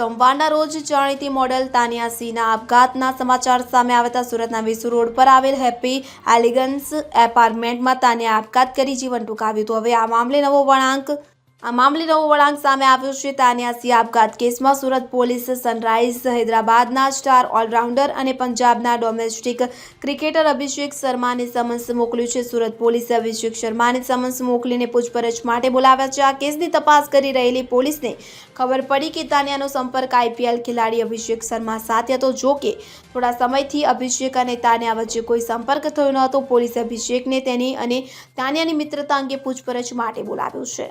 સોમવારના રોજ જાણીતી મોડેલ તાનિયા સિંહના આપઘાતના સમાચાર સામે આવતા સુરતના વિસુ રોડ પર આવેલ હેપી એલિગન્સ એપાર્ટમેન્ટમાં તાનિયા આપઘાત કરી જીવન ટૂંકાવ્યું હતું. હવે આ મામલે નવો વળાંક આ મામલે નવો વળાંક સામે આવ્યો છે. તાનિયા સિંહ આપઘાત કેસમાં સુરત પોલીસ સનરાઇઝ હૈદરાબાદના સ્ટાર ઓલરાઉન્ડર અને પંજાબના ડોમેસ્ટિક ક્રિકેટર અભિષેક શર્માને સમન્સ મોકલ્યું છે. સુરત પોલીસે અભિષેક શર્માને સમન્સ મોકલીને પૂછપરછ માટે બોલાવ્યા છે. આ કેસની તપાસ કરી રહેલી પોલીસને ખબર પડી કે તાનિયાનો સંપર્ક આઈપીએલ ખેલાડી અભિષેક શર્મા સાથે હતો. જો કે થોડા સમયથી અભિષેક અને તાન્યા વચ્ચે કોઈ સંપર્ક થયો ન હતો. પોલીસે અભિષેકને તેની અને તાન્યાની મિત્રતા અંગે પૂછપરછ માટે બોલાવ્યો છે.